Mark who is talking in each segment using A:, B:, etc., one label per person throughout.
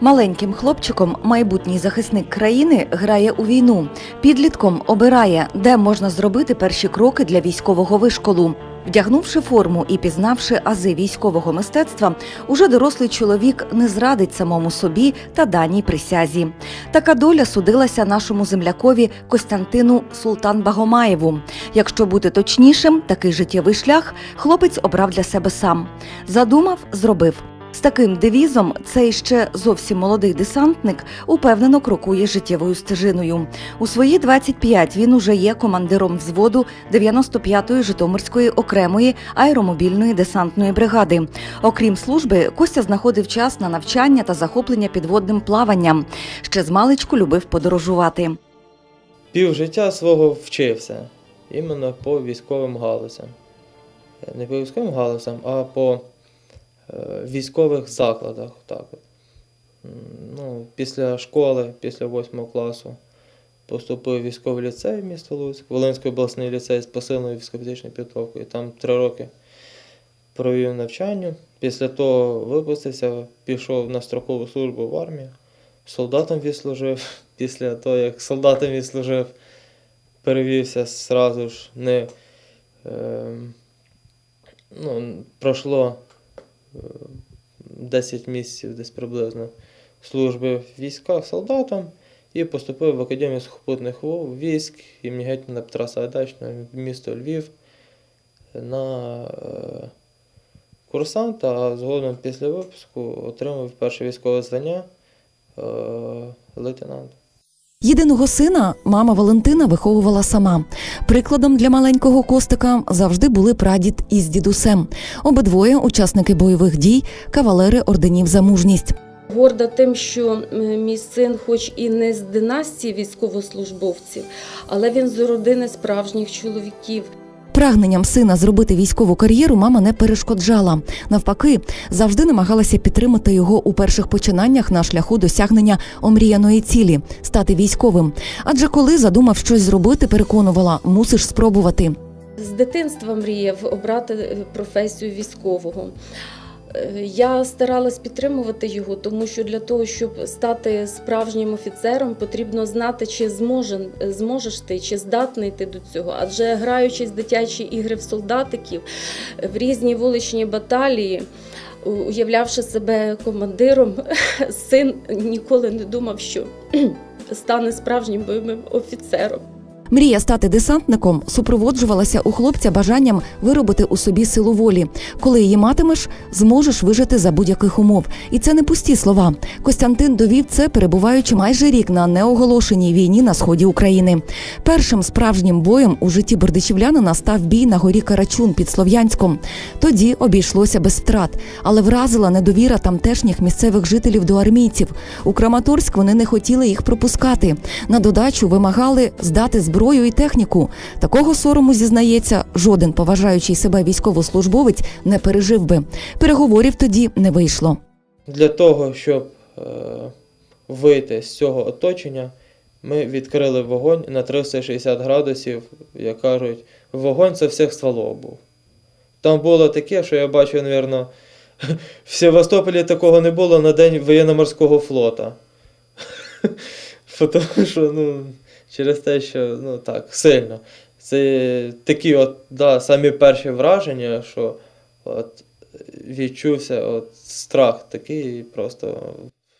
A: Маленьким хлопчиком майбутній захисник країни грає у війну. Підлітком обирає, де можна зробити перші кроки для військового вишколу. Вдягнувши форму і пізнавши ази військового мистецтва, уже дорослий чоловік не зрадить самому собі та даній присязі. Така доля судилася нашому землякові Костянтину Султан Багомаєву. Якщо бути точнішим, такий життєвий шлях хлопець обрав для себе сам. Задумав, зробив. З таким девізом цей ще зовсім молодий десантник упевнено крокує життєвою стежиною. У свої 25 він уже є командиром взводу 95-ї Житомирської окремої аеромобільної десантної бригади. Окрім служби, Костя знаходив час на навчання та захоплення підводним плаванням. Ще з маличку любив подорожувати.
B: Пів життя свого вчився іменно по військовим галузям. Не по військовим галузям, а по військових закладах. Так. Ну, після школи, після 8 класу, поступив в військовий ліцей в місто Луцьк, Волинський обласний ліцей з посиленою військово-фізичною підготовкою. Там три роки провів навчання. Після того випустився, пішов на строкову службу в армію. Солдатом відслужив. Після того, як солдатом відслужив, перевівся зразу ж не. Е, ну, пройшло е, 10 місяців десь приблизно служби в військах солдатом і поступив в Академію сухопутних військ імені Гетьмана Петра Сагайдачного місто Львів на е, курсанта, а згодом після випуску отримав перше військове звання е, лейтенант.
A: Єдиного сина мама Валентина виховувала сама. Прикладом для маленького Костика завжди були прадід із дідусем. Обидвоє учасники бойових дій, кавалери орденів за мужність.
C: Горда тим, що мій син, хоч і не з династії військовослужбовців, але він з родини справжніх чоловіків.
A: Прагненням сина зробити військову кар'єру мама не перешкоджала. Навпаки, завжди намагалася підтримати його у перших починаннях на шляху досягнення омріяної цілі стати військовим. Адже коли задумав щось зробити, переконувала, мусиш спробувати.
C: З дитинства мріяв обрати е, професію військового. Е, Я старалась підтримувати його, тому що для того, щоб стати справжнім офіцером, потрібно знати, чи зможе, зможеш ти, чи здатний ти до цього. Адже граючись в дитячі ігри в солдатиків в різні вуличні баталії, уявлявши себе командиром, син ніколи не думав, що стане справжнім бойовим офіцером.
A: Мрія стати десантником супроводжувалася у хлопця бажанням виробити у собі силу волі. Коли її матимеш, зможеш вижити за будь-яких умов. І це не пусті слова. Костянтин довів це, перебуваючи майже рік на неоголошеній війні на сході України. Першим справжнім боєм у житті бердичівлянина став бій на горі Карачун під Слов'янськом. Тоді обійшлося без втрат, але вразила недовіра тамтешніх місцевих жителів до армійців. У Краматорськ вони не хотіли їх пропускати. На додачу вимагали здати зброю і техніку. Такого сорому зізнається, жоден поважаючий себе військовослужбовець не пережив би. Переговорів тоді не вийшло.
B: Для того, щоб е, вийти з цього оточення, ми відкрили вогонь на 360 градусів, як кажуть, вогонь це всіх стволов був. Там було таке, що я бачив, мабуть, в Севастополі такого не було на день воєнно-морського флота. Тому що, ну, через те, що ну так, сильно. Це такі от, да, самі перші враження, що от, відчувся от, страх такий просто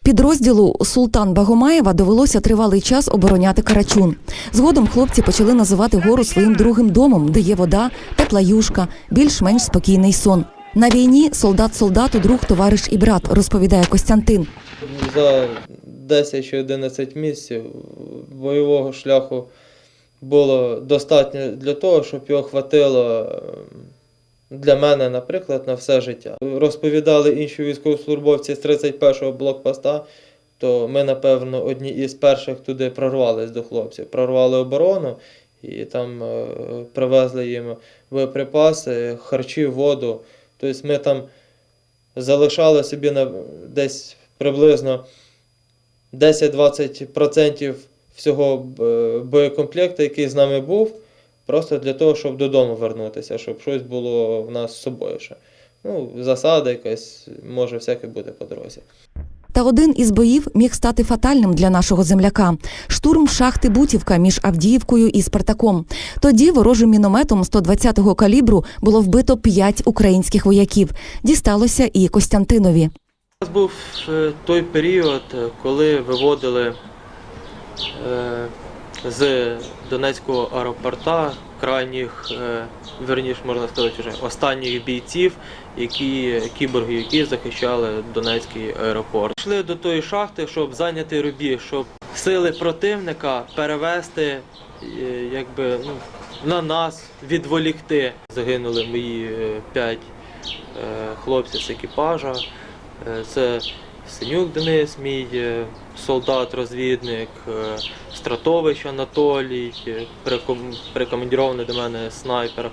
A: Підрозділу Султан Багомаєва довелося тривалий час обороняти Карачун. Згодом хлопці почали називати гору своїм другим домом, де є вода, тепла юшка, більш-менш спокійний сон. На війні солдат солдату, друг, товариш і брат, розповідає Костянтин.
B: за 10 чи 11 місяців бойового шляху було достатньо для того, щоб його хватило е, для мене, наприклад, на все життя. Розповідали інші військовослужбовці з 31-го блокпоста, то ми, напевно, одні із перших туди прорвались до хлопців. Прорвали оборону і там е, привезли їм боєприпаси, харчі, воду. Тобто ми там залишали собі на десь приблизно 10-20% всього е, боєкомплекту, який з нами був, просто для того, щоб додому вернутися, щоб щось було в нас з собою ще. Ну, засада якась, може всяке бути по дорозі.
A: Та один із боїв міг стати фатальним для нашого земляка штурм шахти Бутівка між Авдіївкою і Спартаком. Тоді ворожим мінометом 120-го калібру було вбито п'ять українських вояків. Дісталося і Костянтинові.
B: У нас був е, той період, е, коли виводили е, з Донецького аеропорта крайніх, верніше можна сказати, вже останніх бійців, які кіборги, які захищали Донецький аеропорт. Йшли до тої шахти, щоб зайняти рубіж, щоб сили противника перевести якби, ну, на нас, відволікти. Загинули мої п'ять хлопців з екіпажа. Е, Це Синюк Денис, мій е, солдат-розвідник, е, Стратович Анатолій, прикомандірований до мене снайпер,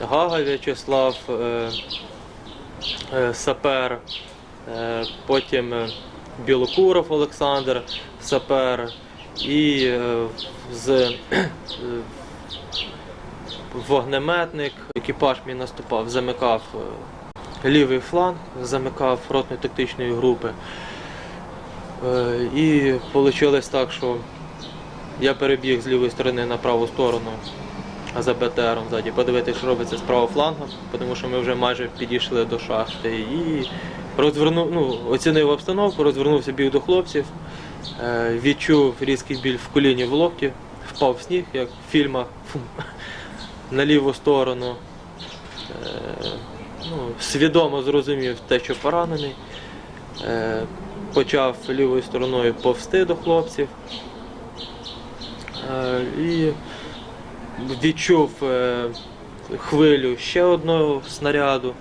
B: Гага В'ячеслав, сапер, потім Білокуров Олександр, сапер, і з вогнеметник, екіпаж мій наступав, замикав лівий фланг, замикав ротної тактичної групи. Е, І вийшло так, що я перебіг з лівої сторони на праву сторону за БТРом ззаді, подивитися, що робиться з правого флангу, тому що ми вже майже підійшли до шахти. І розвернув, ну, оцінив обстановку, розвернувся біг до хлопців, е, відчув різкий біль в коліні в локті, впав в сніг, як в фільмах, на ліву сторону. Ну, свідомо зрозумів те, що поранений. Е, почав лівою стороною повсти до хлопців. Е, і відчув е, хвилю ще одного снаряду,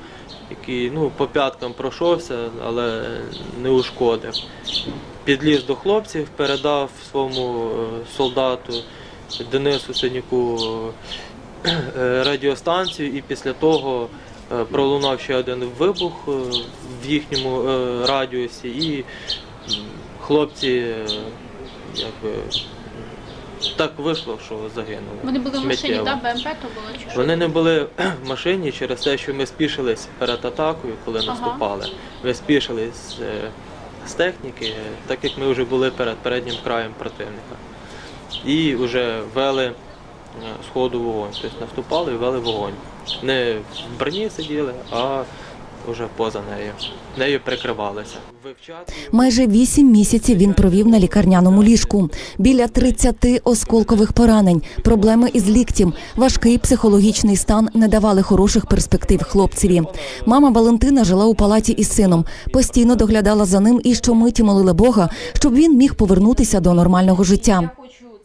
B: який ну, по п'яткам пройшовся, але не ушкодив. Підліз до хлопців, передав своєму солдату Денису Синяку е, радіостанцію, і після того пролунав ще один вибух е, в їхньому е, радіусі, і хлопці е, якби, так вийшло, що загинули.
D: Вони були в машині, так? БМП то було чи що?
B: Вони не були в машині через те, що ми спішились перед атакою, коли
D: Ага.
B: наступали. Ми спішились е, з техніки, е, так як ми вже були перед переднім краєм противника. І вже вели е, з ходу вогонь. Тобто наступали і вели вогонь. Не в броні сиділи, а вже поза нею. Нею прикривалися.
A: Майже вісім місяців він провів на лікарняному ліжку. Біля 30 осколкових поранень, проблеми із ліктем, важкий психологічний стан не давали хороших перспектив хлопцеві. Мама Валентина жила у палаті із сином, постійно доглядала за ним і щомиті молила Бога, щоб він міг повернутися до нормального життя.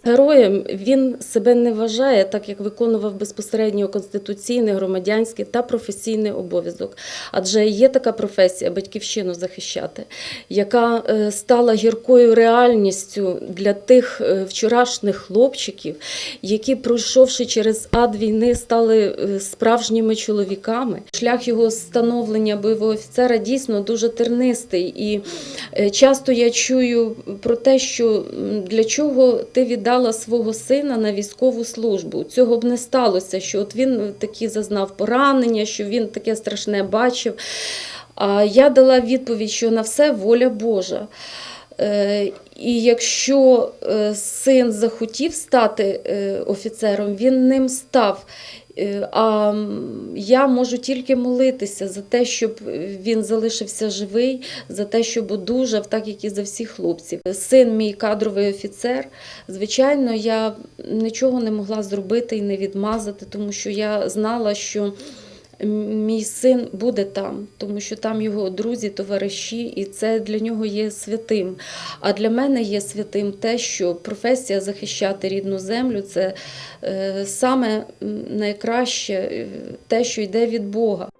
C: Героєм він себе не вважає, так як виконував безпосередньо конституційний, громадянський та професійний обов'язок. Адже є така професія батьківщину захищати, яка е, стала гіркою реальністю для тих е, вчорашніх хлопчиків, які, пройшовши через ад війни, стали е, справжніми чоловіками. Шлях його становлення бойового офіцера дійсно дуже тернистий. І часто я чую про те, що для чого ти віддала свого сина на військову службу. Цього б не сталося, що от він такі зазнав поранення, що він таке страшне бачив. А я дала відповідь, що на все воля Божа. Е, І якщо е, син захотів стати е, офіцером, він ним став. Е, А я можу тільки молитися за те, щоб він залишився живий, за те, щоб одужав, так як і за всіх хлопців. Син мій кадровий офіцер. Звичайно, я нічого не могла зробити і не відмазати, тому що я знала, що мій син буде там, тому що там його друзі, товариші, і це для нього є святим. А для мене є святим те, що професія захищати рідну землю це е, саме найкраще е, те, що йде від Бога.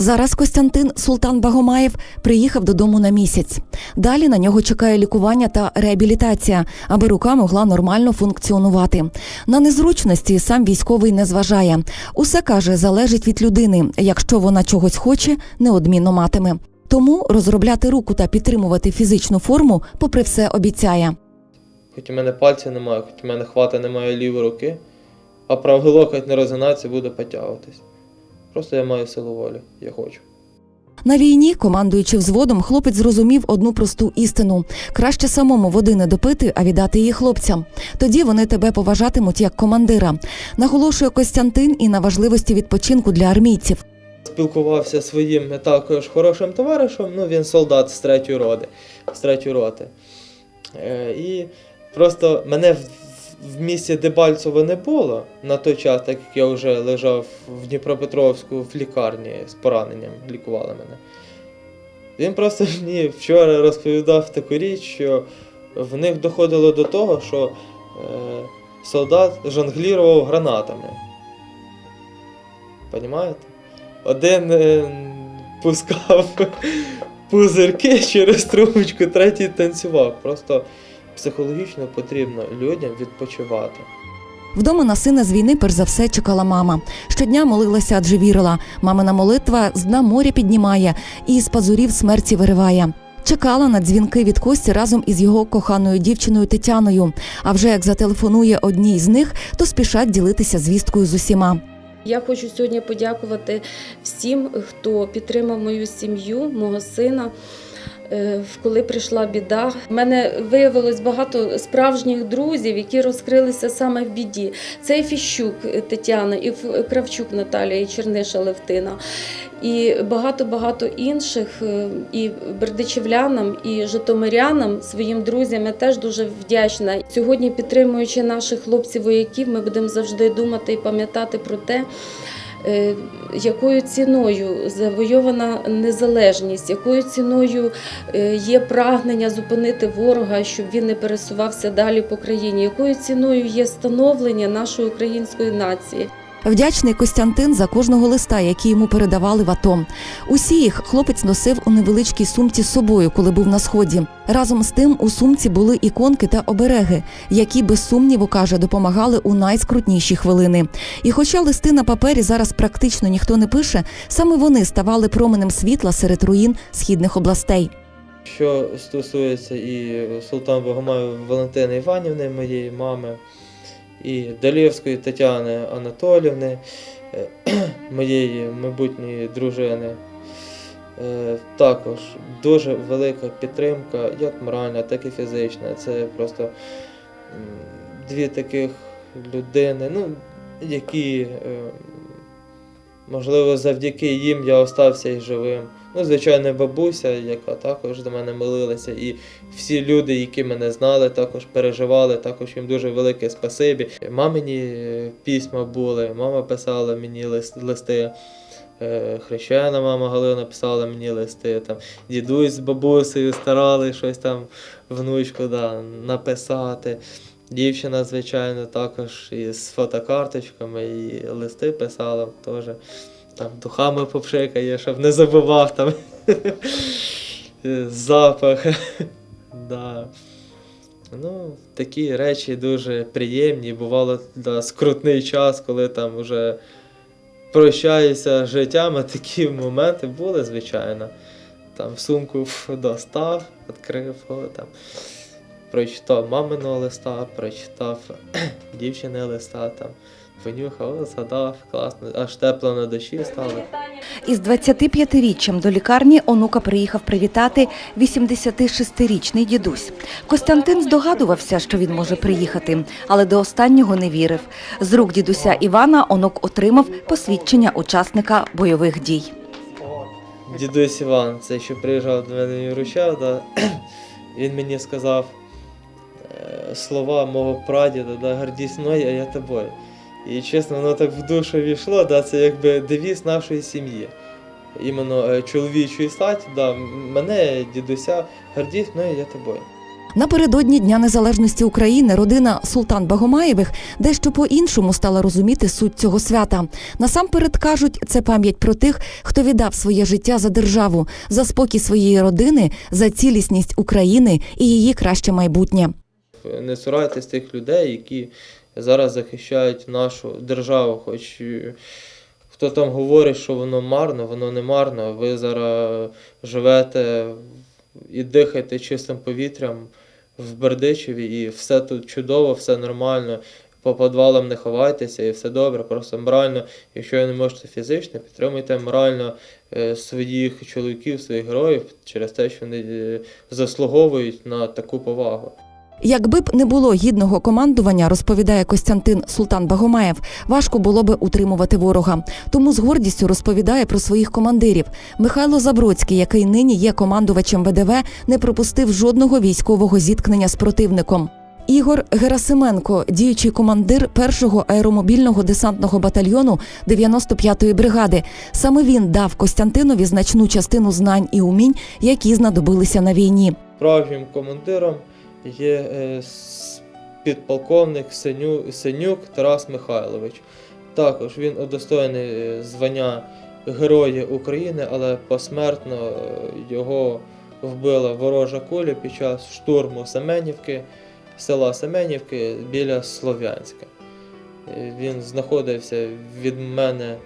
A: Зараз Костянтин Султан Багомаєв приїхав додому на місяць. Далі на нього чекає лікування та реабілітація, аби рука могла нормально функціонувати. На незручності сам військовий не зважає. Усе каже, залежить від людини. Якщо вона чогось хоче, неодмінно матиме. Тому розробляти руку та підтримувати фізичну форму, попри все, обіцяє.
B: Хоч у мене пальців немає, хоч у мене хвата немає лівої руки, а правий локоть не розгинається, буде потягуватись. Просто я маю силу волі, я хочу.
A: На війні, командуючи взводом, хлопець зрозумів одну просту істину: краще самому води не допити, а віддати її хлопцям. Тоді вони тебе поважатимуть як командира. Наголошує Костянтин і на важливості відпочинку для армійців.
B: Спілкувався своїм також хорошим товаришем, ну він солдат з третьої роти. З третьої роти. Е, і просто мене в, місті Дебальцево не було на той час, так як я вже лежав в Дніпропетровську в лікарні з пораненням, лікували мене. Він просто мені вчора розповідав таку річ, що в них доходило до того, що е, солдат жонглірував гранатами. Понімаєте? Один е, пускав пузирки через трубочку, третій танцював. Просто психологічно потрібно людям відпочивати.
A: Вдома на сина з війни перш за все чекала мама. Щодня молилася, адже вірила. Мамина молитва з дна моря піднімає і з пазурів смерті вириває. Чекала на дзвінки від Кості разом із його коханою дівчиною Тетяною. А вже як зателефонує одній з них, то спішать ділитися звісткою з усіма.
C: Я хочу сьогодні подякувати всім, хто підтримав мою сім'ю, мого сина. Е, Коли прийшла біда, в мене виявилось багато справжніх друзів, які розкрилися саме в біді. Це і Фіщук Тетяна, і Кравчук Наталія, і Черниша Левтина, і багато-багато інших. е, І бердичівлянам, і житомирянам, своїм друзям я теж дуже вдячна. Сьогодні, підтримуючи наших хлопців-вояків, ми будемо завжди думати і пам'ятати про те, е, якою ціною завойована незалежність, якою ціною е, є прагнення зупинити ворога, щоб він не пересувався далі по країні, якою ціною є становлення нашої української нації.
A: Вдячний Костянтин за кожного листа, який йому передавали в АТО. Усі їх хлопець носив у невеличкій сумці з собою, коли був на сході. Разом з тим у сумці були іконки та обереги, які без сумніву каже допомагали у найскрутніші хвилини. І хоча листи на папері зараз практично ніхто не пише, саме вони ставали променем світла серед руїн східних областей.
B: Що стосується і Султан Богомаю Валентини Іванівни, моєї мами, і Далєвської Тетяни Анатолівни, е, моєї майбутньої дружини. Е, Також дуже велика підтримка, як моральна, так і фізична. Це просто дві таких людини, ну, які, е, можливо, завдяки їм я остався і живим. Ну, звичайно, бабуся, яка також до мене молилася, і всі люди, які мене знали, також переживали, також їм дуже велике спасибі. Мамині е, письма були, мама писала мені лист- листи. е, Хрещена мама Галина писала мені листи, там дідусь з бабусею старали щось там внучку да, написати. Дівчина, звичайно, також із фотокарточками і листи писала теж. Там духами попшикає, щоб не забував там запах. да. Ну, такі речі дуже приємні. Бувало да, скрутний час, коли там вже прощаюся з життям, а такі моменти були, звичайно. Там сумку достав, відкрив, там, прочитав маминого листа, прочитав дівчини листа, там, понюхав, згадав, класно, аж тепло на душі стало.
A: Із 25-річчям до лікарні онука приїхав привітати 86-річний дідусь. Костянтин здогадувався, що він може приїхати, але до останнього не вірив. З рук дідуся Івана онук отримав посвідчення учасника бойових дій.
B: Дідусь Іван, це що приїжджав до мене і вручав, да, він мені сказав е, слова мого прадіда, да, гордісь мною, а я тобою. І чесно, воно так в душу війшло, да, це якби девіз нашої сім'ї. Іменно е, чоловічої статі, да, мене, дідуся, гордісь мною, я тобою.
A: Напередодні Дня Незалежності України родина Султан Багомаєвих дещо по-іншому стала розуміти суть цього свята. Насамперед кажуть, це пам'ять про тих, хто віддав своє життя за державу, за спокій своєї родини, за цілісність України і її краще майбутнє.
B: Не цурайтесь тих людей, які зараз захищають нашу державу. Хоч е, хто там говорить, що воно марно, воно не марно. Ви зараз живете і дихаєте чистим повітрям в Бердичеві, і все тут чудово, все нормально. По підвалам не ховайтеся і все добре. Просто морально, якщо ви не можете фізично, підтримуйте морально е, своїх чоловіків, своїх героїв через те, що вони е, заслуговують на таку повагу.
A: Якби б не було гідного командування, розповідає Костянтин Султан Багомаєв, важко було би утримувати ворога. Тому з гордістю розповідає про своїх командирів. Михайло Забродський, який нині є командувачем ВДВ, не пропустив жодного військового зіткнення з противником. Ігор Герасименко, діючий командир першого аеромобільного десантного батальйону 95-ї бригади. Саме він дав Костянтинові значну частину знань і умінь, які знадобилися на війні.
B: Справжнім командиром є е, підполковник Синюк Тарас Михайлович. Також він удостоєний е, звання Героя України, але посмертно е, його вбила ворожа куля під час штурму Семенівки, села Семенівки біля Слов'янська. Він знаходився від мене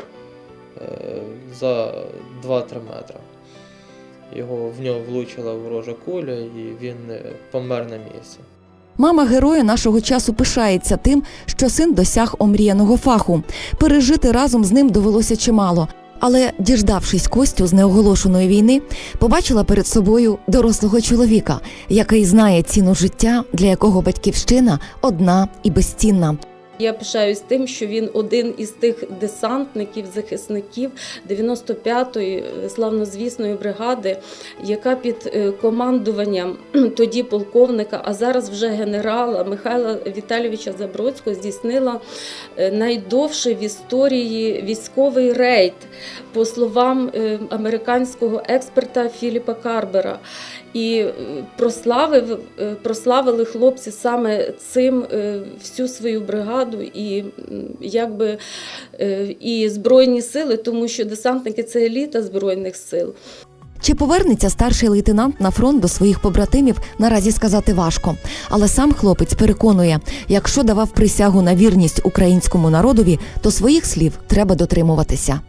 B: за 2-3 метри. Його в нього влучила ворожа куля, і він е, помер на місці.
A: Мама героя нашого часу пишається тим, що син досяг омріяного фаху. Пережити разом з ним довелося чимало. Але, діждавшись Костю з неоголошеної війни, побачила перед собою дорослого чоловіка, який знає ціну життя, для якого батьківщина одна і безцінна.
C: Я пишаюсь тим, що він один із тих десантників, захисників 95-ї славнозвісної бригади, яка під е, командуванням тоді полковника, а зараз вже генерала Михайла Віталійовича Забродського здійснила е, найдовший в історії військовий рейд, по словам е, американського експерта Філіпа Карбера. І е, прославив, е, прославили хлопці саме цим е, всю свою бригаду і якби е, і збройні сили, тому що десантники це еліта збройних сил.
A: Чи повернеться старший лейтенант на фронт до своїх побратимів, наразі сказати важко. Але сам хлопець переконує, якщо давав присягу на вірність українському народові, то своїх слів треба дотримуватися.